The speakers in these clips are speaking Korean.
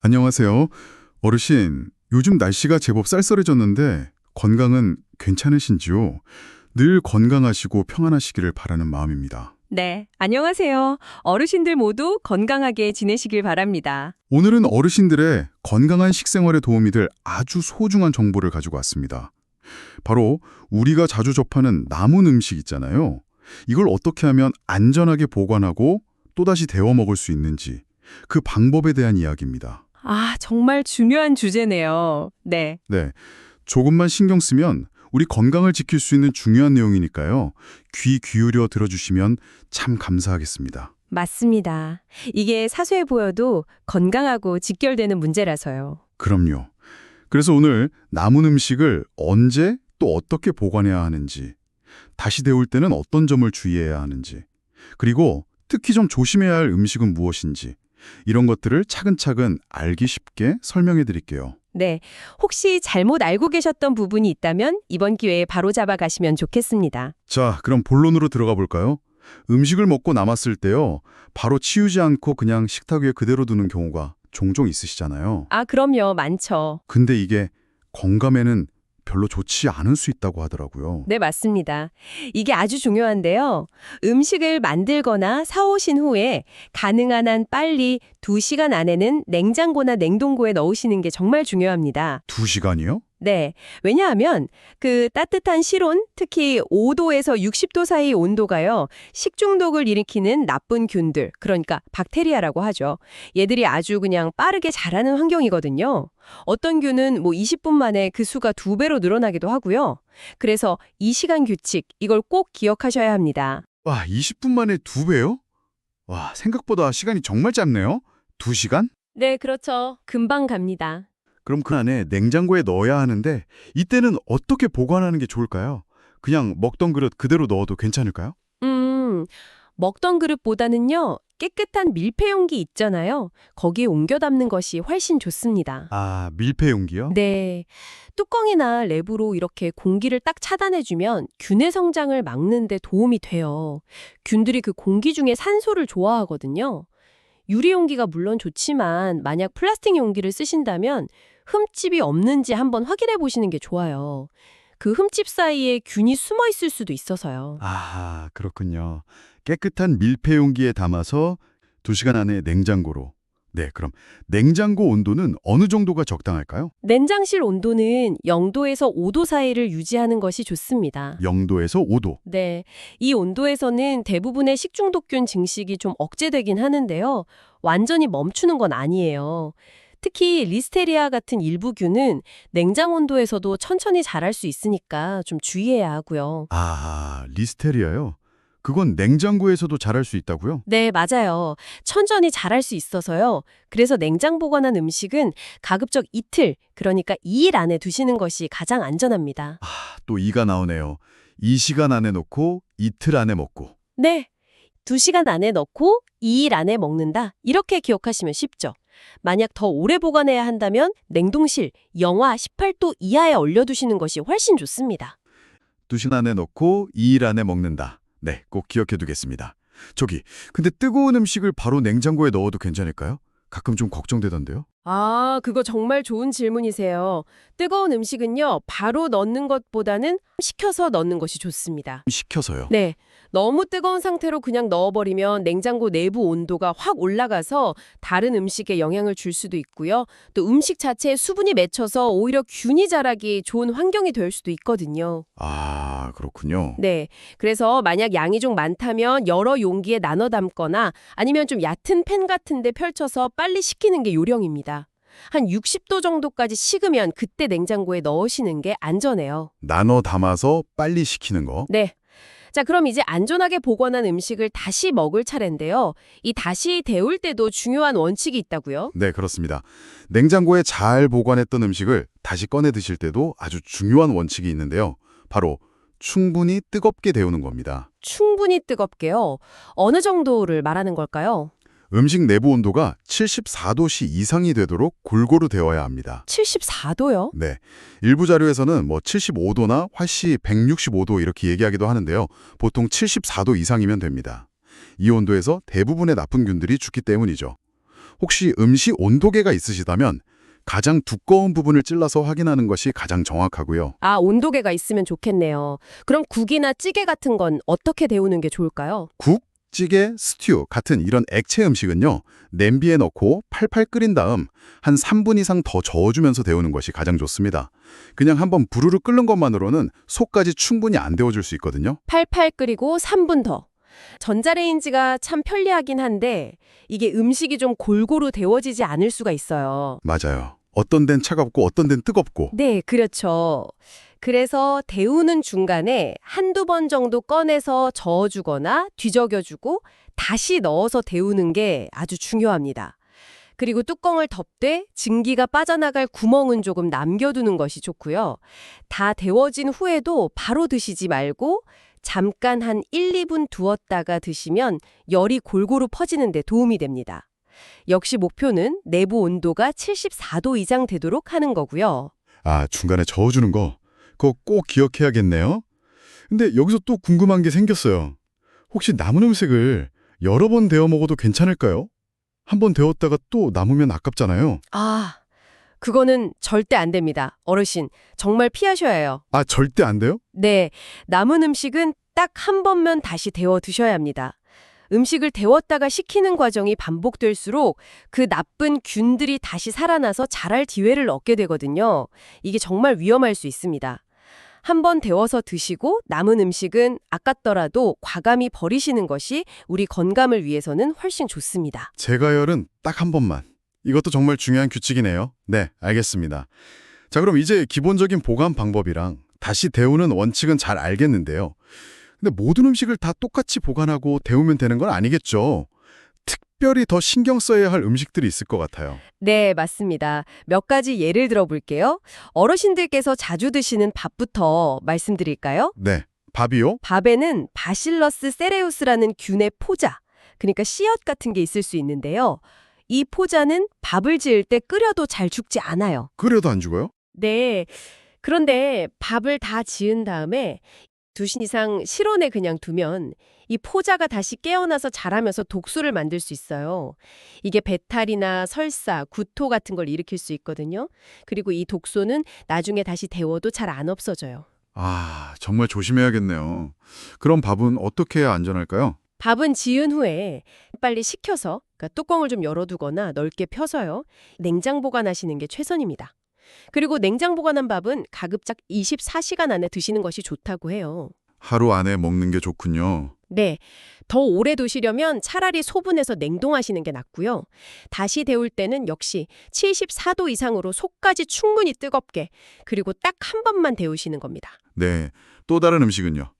안녕하세요. 어르신, 요즘 날씨가 제법 쌀쌀해졌는데 건강은 괜찮으신지요? 늘 건강하시고 평안하시기를 바라는 마음입니다. 네, 안녕하세요. 어르신들 모두 건강하게 지내시길 바랍니다. 오늘은 어르신들의 건강한 식생활에 도움이 될 아주 소중한 정보를 가지고 왔습니다. 바로 우리가 자주 접하는 남은 음식 있잖아요. 이걸 어떻게 하면 안전하게 보관하고 또다시 데워 먹을 수 있는지 그 방법에 대한 이야기입니다. 아, 정말 중요한 주제네요. 네, 네, 조금만 신경 쓰면 우리 건강을 지킬 수 있는 중요한 내용이니까요. 귀 기울여 들어주시면 참 감사하겠습니다. 맞습니다. 이게 사소해 보여도 건강하고 직결되는 문제라서요. 그럼요. 그래서 오늘 남은 음식을 언제 또 어떻게 보관해야 하는지, 다시 데울 때는 어떤 점을 주의해야 하는지, 그리고 특히 좀 조심해야 할 음식은 무엇인지, 이런 것들을 차근차근 알기 쉽게 설명해 드릴게요. 네, 혹시 잘못 알고 계셨던 부분이 있다면 이번 기회에 바로 잡아 가시면 좋겠습니다. 자, 그럼 본론으로 들어가 볼까요? 음식을 먹고 남았을 때요, 바로 치우지 않고 그냥 식탁 위에 그대로 두는 경우가 종종 있으시잖아요. 아, 그럼요. 많죠. 근데 이게 건강에는 별로 좋지 않을 수 있다고 하더라고요. 네, 맞습니다. 이게 아주 중요한데요. 음식을 만들거나 사오신 후에 가능한 한 빨리 2시간 안에는 냉장고나 냉동고에 넣으시는 게 정말 중요합니다. 두 시간이요? 네. 왜냐하면 그 따뜻한 실온, 특히 5도에서 60도 사이 온도가요. 식중독을 일으키는 나쁜 균들, 그러니까 박테리아라고 하죠. 얘들이 아주 그냥 빠르게 자라는 환경이거든요. 어떤 균은 뭐 20분 만에 그 수가 두 배로 늘어나기도 하고요. 그래서 이 시간 규칙, 이걸 꼭 기억하셔야 합니다. 와, 20분 만에 두 배요? 와, 생각보다 시간이 정말 짧네요. 두 시간? 네, 그렇죠. 금방 갑니다. 그럼 그 안에 냉장고에 넣어야 하는데 이때는 어떻게 보관하는 게 좋을까요? 그냥 먹던 그릇 그대로 넣어도 괜찮을까요? 음, 먹던 그릇보다는요, 깨끗한 밀폐 용기 있잖아요. 거기에 옮겨 담는 것이 훨씬 좋습니다. 아, 밀폐 용기요? 네. 뚜껑이나 랩으로 이렇게 공기를 딱 차단해주면 균의 성장을 막는 데 도움이 돼요. 균들이 그 공기 중에 산소를 좋아하거든요. 유리 용기가 물론 좋지만 만약 플라스틱 용기를 쓰신다면 흠집이 없는지 한번 확인해 보시는 게 좋아요. 그 흠집 사이에 균이 숨어 있을 수도 있어서요. 아, 그렇군요. 깨끗한 밀폐 용기에 담아서 두시간 안에 냉장고로. 네, 그럼 냉장고 온도는 어느 정도가 적당할까요? 냉장실 온도는 0도에서 5도 사이를 유지하는 것이 좋습니다. 0도에서 5도. 네. 이 온도에서는 대부분의 식중독균 증식이 좀 억제되긴 하는데요. 완전히 멈추는 건 아니에요. 특히 리스테리아 같은 일부 균은 냉장 온도에서도 천천히 자랄 수 있으니까 좀 주의해야 하고요. 아, 리스테리아요? 그건 냉장고에서도 자랄 수 있다고요? 네, 맞아요. 천천히 자랄 수 있어서요. 그래서 냉장 보관한 음식은 가급적 이틀, 그러니까 2일 안에 두시는 것이 가장 안전합니다. 아, 또 이가 나오네요. 이 시간 안에 놓고 이틀 안에 먹고. 네. 2시간 안에 넣고 2일 안에 먹는다. 이렇게 기억하시면 쉽죠. 만약 더 오래 보관해야 한다면 냉동실 영하 18도 이하에 얼려두시는 것이 훨씬 좋습니다. 두 시간 안에 넣고 2일 안에 먹는다. 네, 꼭 기억해 두겠습니다. 저기, 근데 뜨거운 음식을 바로 냉장고에 넣어도 괜찮을까요? 가끔 좀 걱정되던데요. 아, 그거 정말 좋은 질문이세요. 뜨거운 음식은요, 바로 넣는 것보다는 식혀서 넣는 것이 좋습니다. 식혀서요. 네. 너무 뜨거운 상태로 그냥 넣어버리면 냉장고 내부 온도가 확 올라가서 다른 음식에 영향을 줄 수도 있고요. 또 음식 자체에 수분이 맺혀서 오히려 균이 자라기 좋은 환경이 될 수도 있거든요. 아, 그렇군요. 네. 그래서 만약 양이 좀 많다면 여러 용기에 나눠 담거나 아니면 좀 얕은 팬 같은 데 펼쳐서 빨리 식히는 게 요령입니다. 한 60도 정도까지 식으면 그때 냉장고에 넣으시는 게 안전해요. 나눠 담아서 빨리 식히는 거. 네. 자, 그럼 이제 안전하게 보관한 음식을 다시 먹을 차례인데요. 이 다시 데울 때도 중요한 원칙이 있다고요? 네, 그렇습니다. 냉장고에 잘 보관했던 음식을 다시 꺼내 드실 때도 아주 중요한 원칙이 있는데요. 바로 충분히 뜨겁게 데우는 겁니다. 충분히 뜨겁게요. 어느 정도를 말하는 걸까요? 음식 내부 온도가 74도씨 이상이 되도록 골고루 데워야 합니다. 74도요? 네. 일부 자료에서는 뭐 75도나 화씨 165도 이렇게 얘기하기도 하는데요. 보통 74도 이상이면 됩니다. 이 온도에서 대부분의 나쁜 균들이 죽기 때문이죠. 혹시 음식 온도계가 있으시다면 가장 두꺼운 부분을 찔러서 확인하는 것이 가장 정확하고요. 아, 온도계가 있으면 좋겠네요. 그럼 국이나 찌개 같은 건 어떻게 데우는 게 좋을까요? 국, 찌개, 스튜 같은 이런 액체 음식은요. 냄비에 넣고 팔팔 끓인 다음 한 3분 이상 더 저어주면서 데우는 것이 가장 좋습니다. 그냥 한번 부르르 끓는 것만으로는 속까지 충분히 안 데워줄 수 있거든요. 팔팔 끓이고 3분 더. 전자레인지가 참 편리하긴 한데 이게 음식이 좀 골고루 데워지지 않을 수가 있어요. 맞아요. 어떤 데는 차갑고 어떤 데는 뜨겁고. 네, 그렇죠. 그래서 데우는 중간에 한두 번 정도 꺼내서 저어주거나 뒤적여주고 다시 넣어서 데우는 게 아주 중요합니다. 그리고 뚜껑을 덮되 증기가 빠져나갈 구멍은 조금 남겨두는 것이 좋고요. 다 데워진 후에도 바로 드시지 말고 잠깐 한 1, 2분 두었다가 드시면 열이 골고루 퍼지는 데 도움이 됩니다. 역시 목표는 내부 온도가 74도 이상 되도록 하는 거고요. 아, 중간에 저어주는 거. 그거 꼭 기억해야겠네요. 근데 여기서 또 궁금한 게 생겼어요. 혹시 남은 음식을 여러 번 데워 먹어도 괜찮을까요? 한 번 데웠다가 또 남으면 아깝잖아요. 아, 그거는 절대 안 됩니다. 어르신, 정말 피하셔야 해요. 아, 절대 안 돼요? 네, 남은 음식은 딱 한 번만 다시 데워 드셔야 합니다. 음식을 데웠다가 식히는 과정이 반복될수록 그 나쁜 균들이 다시 살아나서 자랄 기회를 얻게 되거든요. 이게 정말 위험할 수 있습니다. 한번 데워서 드시고 남은 음식은 아깝더라도 과감히 버리시는 것이 우리 건강을 위해서는 훨씬 좋습니다. 제가열은 딱 한 번만. 이것도 정말 중요한 규칙이네요. 네, 알겠습니다. 자, 그럼 이제 기본적인 보관 방법이랑 다시 데우는 원칙은 잘 알겠는데요. 근데 모든 음식을 다 똑같이 보관하고 데우면 되는 건 아니겠죠. 특별히 더 신경 써야 할 음식들이 있을 것 같아요. 네, 맞습니다. 몇 가지 예를 들어 볼게요. 어르신들께서 자주 드시는 밥부터 말씀드릴까요? 네, 밥이요? 밥에는 바실러스 세레우스라는 균의 포자, 그러니까 씨앗 같은 게 있을 수 있는데요. 이 포자는 밥을 지을 때 끓여도 잘 죽지 않아요. 끓여도 안 죽어요? 네. 그런데 밥을 다 지은 다음에 2시 이상 실온에 그냥 두면 이 포자가 다시 깨어나서 자라면서 독소를 만들 수 있어요. 이게 배탈이나 설사, 구토 같은 걸 일으킬 수 있거든요. 그리고 이 독소는 나중에 다시 데워도 잘 안 없어져요. 아, 정말 조심해야겠네요. 그럼 밥은 어떻게 해야 안전할까요? 밥은 지은 후에 빨리 식혀서 그러니까 뚜껑을 좀 열어두거나 넓게 펴서요. 냉장 보관하시는 게 최선입니다. 그리고 냉장 보관한 밥은 가급적 24시간 안에 드시는 것이 좋다고 해요. 하루 안에 먹는 게 좋군요. 네. 더 오래 두시려면 차라리 소분해서 냉동하시는 게 낫고요. 다시 데울 때는 역시 74도 이상으로 속까지 충분히 뜨겁게 그리고 딱 한 번만 데우시는 겁니다. 네, 또 다른 음식은요?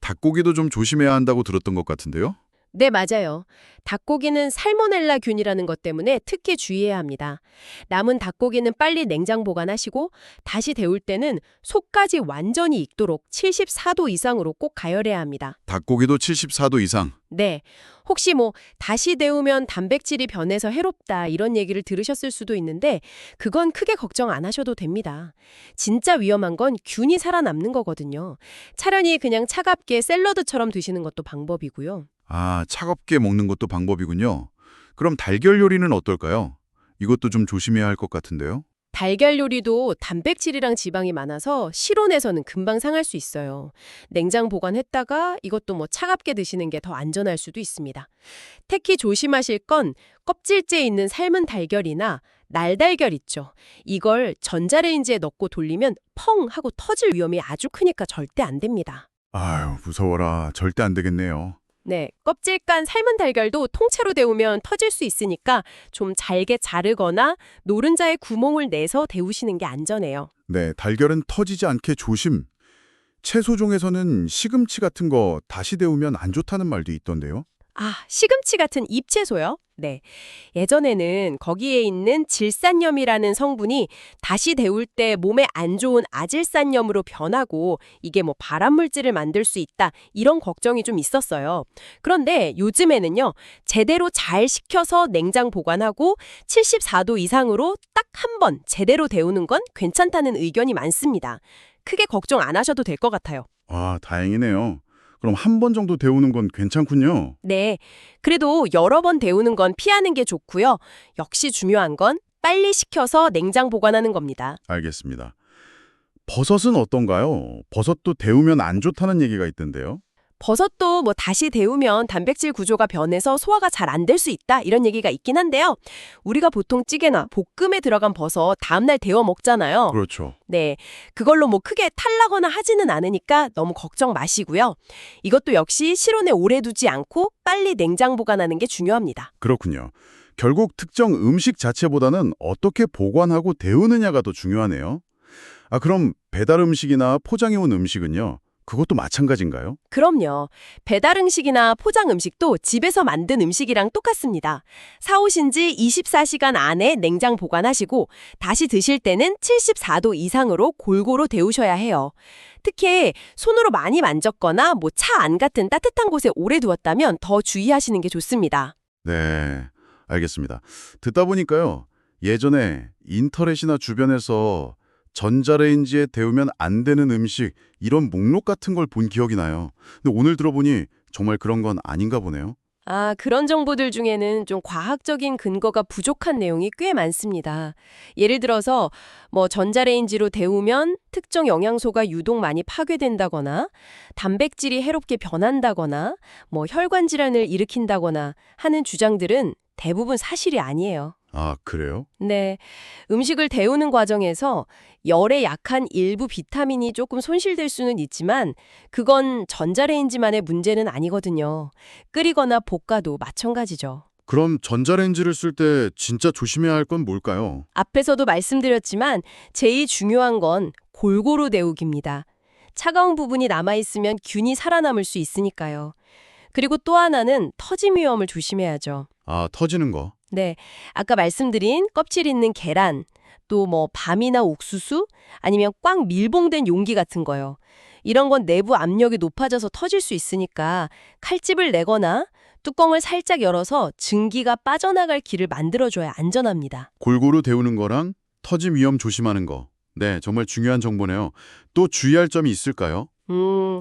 닭고기도 좀 조심해야 한다고 들었던 것 같은데요? 네, 맞아요. 닭고기는 살모넬라 균이라는 것 때문에 특히 주의해야 합니다. 남은 닭고기는 빨리 냉장 보관하시고 다시 데울 때는 속까지 완전히 익도록 74도 이상으로 꼭 가열해야 합니다. 닭고기도 74도 이상. 네. 혹시 뭐 다시 데우면 단백질이 변해서 해롭다 이런 얘기를 들으셨을 수도 있는데 그건 크게 걱정 안 하셔도 됩니다. 진짜 위험한 건 균이 살아남는 거거든요. 차라리 그냥 차갑게 샐러드처럼 드시는 것도 방법이고요. 아, 차갑게 먹는 것도 방법이군요. 그럼 달걀 요리는 어떨까요? 이것도 좀 조심해야 할 것 같은데요? 달걀 요리도 단백질이랑 지방이 많아서 실온에서는 금방 상할 수 있어요. 냉장 보관했다가 이것도 뭐 차갑게 드시는 게 더 안전할 수도 있습니다. 특히 조심하실 건 껍질째 있는 삶은 달걀이나 날달걀 있죠. 이걸 전자레인지에 넣고 돌리면 펑 하고 터질 위험이 아주 크니까 절대 안 됩니다. 아유, 무서워라. 절대 안 되겠네요. 네, 껍질 깐 삶은 달걀도 통째로 데우면 터질 수 있으니까 좀 잘게 자르거나 노른자에 구멍을 내서 데우시는 게 안전해요. 네, 달걀은 터지지 않게 조심. 채소 중에서는 시금치 같은 거 다시 데우면 안 좋다는 말도 있던데요. 아, 시금치 같은 잎채소요? 네. 예전에는 거기에 있는 질산염이라는 성분이 다시 데울 때 몸에 안 좋은 아질산염으로 변하고 이게 뭐 발암물질을 만들 수 있다 이런 걱정이 좀 있었어요. 그런데 요즘에는요. 제대로 잘 식혀서 냉장 보관하고 74도 이상으로 딱 한 번 제대로 데우는 건 괜찮다는 의견이 많습니다. 크게 걱정 안 하셔도 될 것 같아요. 아, 다행이네요. 그럼 한 번 정도 데우는 건 괜찮군요. 네. 그래도 여러 번 데우는 건 피하는 게 좋고요. 역시 중요한 건 빨리 식혀서 냉장 보관하는 겁니다. 알겠습니다. 버섯은 어떤가요? 버섯도 데우면 안 좋다는 얘기가 있던데요. 버섯도 뭐 다시 데우면 단백질 구조가 변해서 소화가 잘 안 될 수 있다 이런 얘기가 있긴 한데요. 우리가 보통 찌개나 볶음에 들어간 버섯 다음날 데워 먹잖아요. 그렇죠. 네, 그걸로 뭐 크게 탈나거나 하지는 않으니까 너무 걱정 마시고요. 이것도 역시 실온에 오래 두지 않고 빨리 냉장 보관하는 게 중요합니다. 그렇군요. 결국 특정 음식 자체보다는 어떻게 보관하고 데우느냐가 더 중요하네요. 아, 그럼 배달 음식이나 포장해 온 음식은요? 그것도 마찬가지인가요? 그럼요. 배달 음식이나 포장 음식도 집에서 만든 음식이랑 똑같습니다. 사오신 지 24시간 안에 냉장 보관하시고 다시 드실 때는 74도 이상으로 골고루 데우셔야 해요. 특히 손으로 많이 만졌거나 뭐 차 안 같은 따뜻한 곳에 오래 두었다면 더 주의하시는 게 좋습니다. 네, 알겠습니다. 듣다 보니까요. 예전에 인터넷이나 주변에서 전자레인지에 데우면 안 되는 음식 이런 목록 같은 걸 본 기억이 나요. 근데 오늘 들어보니 정말 그런 건 아닌가 보네요. 아, 그런 정보들 중에는 좀 과학적인 근거가 부족한 내용이 꽤 많습니다. 예를 들어서 뭐 전자레인지로 데우면 특정 영양소가 유독 많이 파괴된다거나 단백질이 해롭게 변한다거나 뭐 혈관 질환을 일으킨다거나 하는 주장들은 대부분 사실이 아니에요. 아, 그래요? 네. 음식을 데우는 과정에서 열에 약한 일부 비타민이 조금 손실될 수는 있지만 그건 전자레인지만의 문제는 아니거든요. 끓이거나 볶아도 마찬가지죠. 그럼 전자레인지를 쓸 때 진짜 조심해야 할 건 뭘까요? 앞에서도 말씀드렸지만 제일 중요한 건 골고루 데우기입니다. 차가운 부분이 남아있으면 균이 살아남을 수 있으니까요. 그리고 또 하나는 터짐 위험을 조심해야죠. 아, 터지는 거. 네. 아까 말씀드린 껍질 있는 계란, 또 뭐 밤이나 옥수수, 아니면 꽉 밀봉된 용기 같은 거요. 이런 건 내부 압력이 높아져서 터질 수 있으니까 칼집을 내거나 뚜껑을 살짝 열어서 증기가 빠져나갈 길을 만들어줘야 안전합니다. 골고루 데우는 거랑 터짐 위험 조심하는 거. 네, 정말 중요한 정보네요. 또 주의할 점이 있을까요? 음,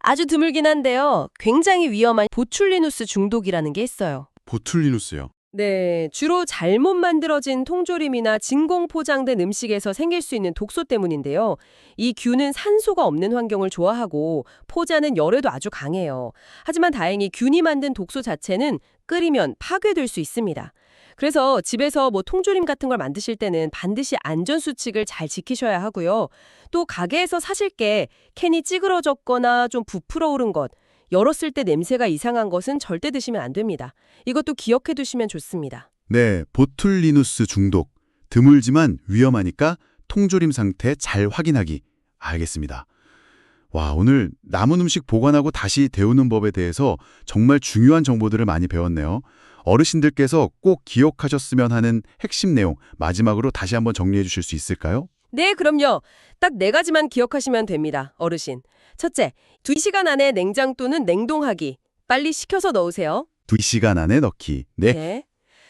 아주 드물긴 한데요. 굉장히 위험한 보툴리누스 중독이라는 게 있어요. 보툴리누스요. 네, 주로 잘못 만들어진 통조림이나 진공 포장된 음식에서 생길 수 있는 독소 때문인데요. 이 균은 산소가 없는 환경을 좋아하고 포자는 열에도 아주 강해요. 하지만 다행히 균이 만든 독소 자체는 끓이면 파괴될 수 있습니다. 그래서 집에서 뭐 통조림 같은 걸 만드실 때는 반드시 안전 수칙을 잘 지키셔야 하고요. 또 가게에서 사실 게 캔이 찌그러졌거나 좀 부풀어 오른 것, 열었을 때 냄새가 이상한 것은 절대 드시면 안 됩니다. 이것도 기억해 두시면 좋습니다. 네, 보툴리누스 중독. 드물지만 위험하니까 통조림 상태 잘 확인하기. 알겠습니다. 와, 오늘 남은 음식 보관하고 다시 데우는 법에 대해서 정말 중요한 정보들을 많이 배웠네요. 어르신들께서 꼭 기억하셨으면 하는 핵심 내용 마지막으로 다시 한번 정리해 주실 수 있을까요? 네, 그럼요. 딱 네 가지만 기억하시면 됩니다. 어르신. 첫째, 2시간 안에 냉장 또는 냉동하기. 빨리 식혀서 넣으세요. 2시간 안에 넣기. 네. 네.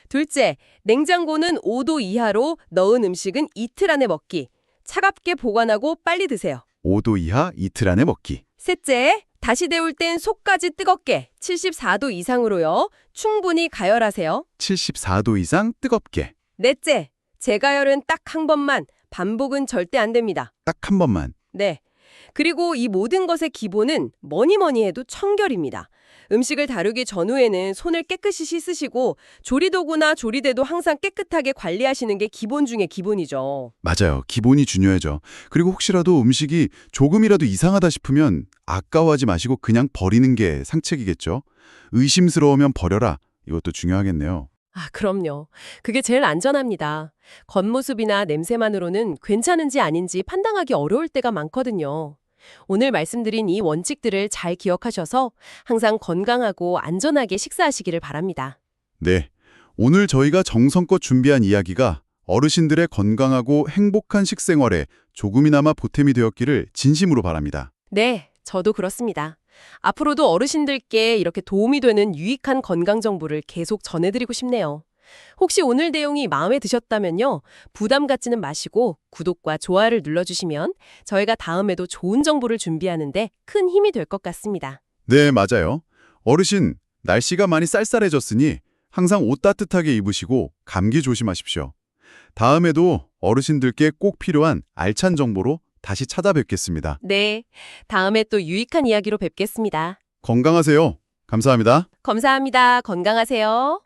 둘째, 냉장고는 5도 이하로 넣은 음식은 이틀 안에 먹기. 차갑게 보관하고 빨리 드세요. 5도 이하 이틀 안에 먹기. 셋째, 다시 데울 땐 속까지 뜨겁게 74도 이상으로요. 충분히 가열하세요. 74도 이상 뜨겁게. 넷째, 재가열은 딱 한 번만, 반복은 절대 안 됩니다. 딱 한 번만. 네. 그리고 이 모든 것의 기본은 뭐니 뭐니 해도 청결입니다. 음식을 다루기 전후에는 손을 깨끗이 씻으시고 조리도구나 조리대도 항상 깨끗하게 관리하시는 게 기본 중의 기본이죠. 맞아요. 기본이 중요하죠. 그리고 혹시라도 음식이 조금이라도 이상하다 싶으면 아까워하지 마시고 그냥 버리는 게 상책이겠죠. 의심스러우면 버려라. 이것도 중요하겠네요. 아, 그럼요. 그게 제일 안전합니다. 겉모습이나 냄새만으로는 괜찮은지 아닌지 판단하기 어려울 때가 많거든요. 오늘 말씀드린 이 원칙들을 잘 기억하셔서 항상 건강하고 안전하게 식사하시기를 바랍니다. 네. 오늘 저희가 정성껏 준비한 이야기가 어르신들의 건강하고 행복한 식생활에 조금이나마 보탬이 되었기를 진심으로 바랍니다. 네, 저도 그렇습니다. 앞으로도 어르신들께 이렇게 도움이 되는 유익한 건강 정보를 계속 전해드리고 싶네요. 혹시 오늘 내용이 마음에 드셨다면요. 부담 갖지는 마시고 구독과 좋아요를 눌러주시면 저희가 다음에도 좋은 정보를 준비하는데 큰 힘이 될 것 같습니다. 네, 맞아요. 어르신, 날씨가 많이 쌀쌀해졌으니 항상 옷 따뜻하게 입으시고 감기 조심하십시오. 다음에도 어르신들께 꼭 필요한 알찬 정보로 다시 찾아뵙겠습니다. 네, 다음에 또 유익한 이야기로 뵙겠습니다. 건강하세요. 감사합니다. 감사합니다. 건강하세요.